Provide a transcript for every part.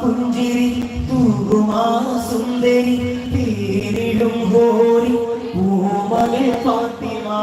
പുഞ്ചിരി തൂകുമാ സുന്ദരി പേരിടും ഹോരി പൂമകൾ പാത്തിമാ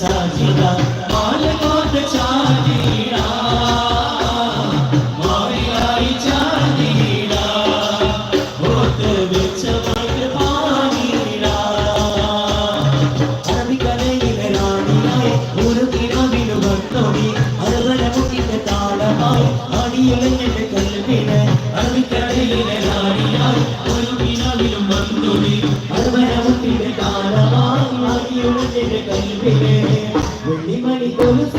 साजिदा বলু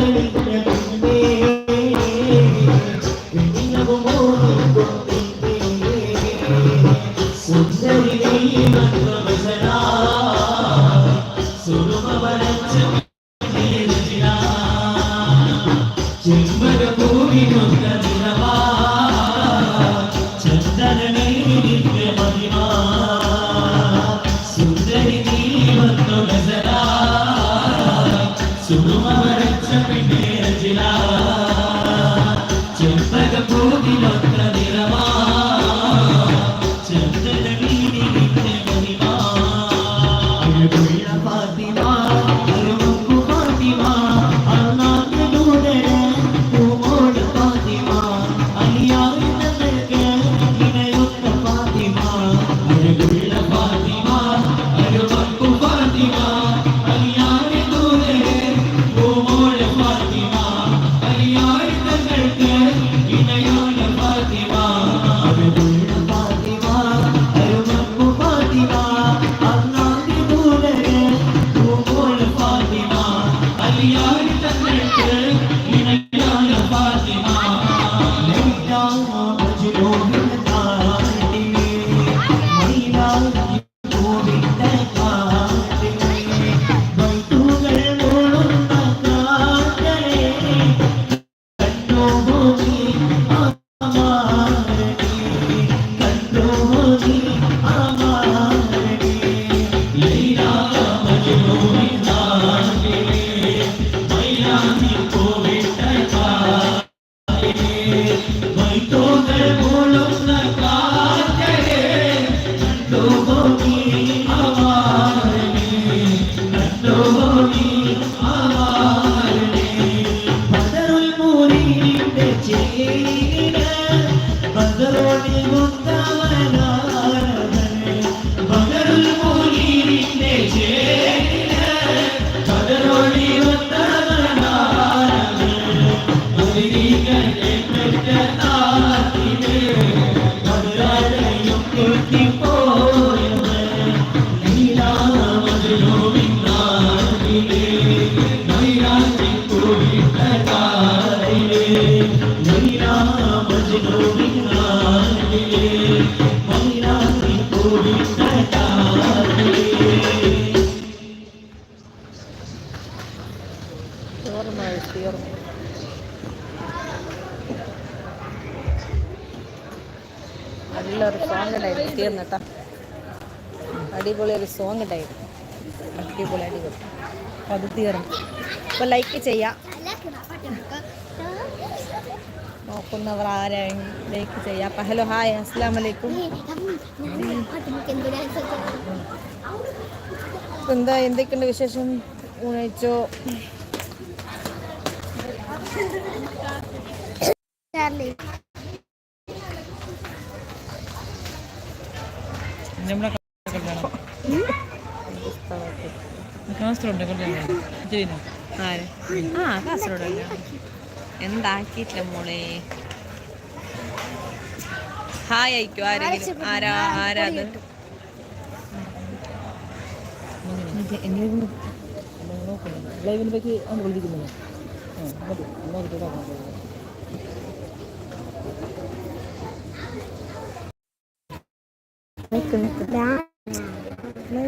സോങ് കേട്ടോ അടിപൊളി ഒരു സോങ് ഉണ്ടായിരുന്നു അടിപൊളി അടിപൊളി. അപ്പോൾ അത് തീർന്നു. അപ്പോൾ ലൈക്ക് ചെയ്യാം. നോക്കുന്നവർ ആരായി ലൈക്ക് ചെയ്യാം. അപ്പം ഹലോ ഹായ് അസ്സാം വലൈക്കും എന്താ എന്തൊക്കെയുണ്ട് വിശേഷം? ഊണയിച്ചോ നമ്മളെ കല്യാണം. കാസർഗോഡ് കല്യാണം. ചെയ്യുന്നു ആര്? ആ എന്താക്കിയിട്ടില്ല മോളെ? ഹായ് അയക്കോ ആരെങ്കിലും ആരാ ആരാ അത്? ലൈവിനെ പറ്റി ไม่กินก็ได้ไม่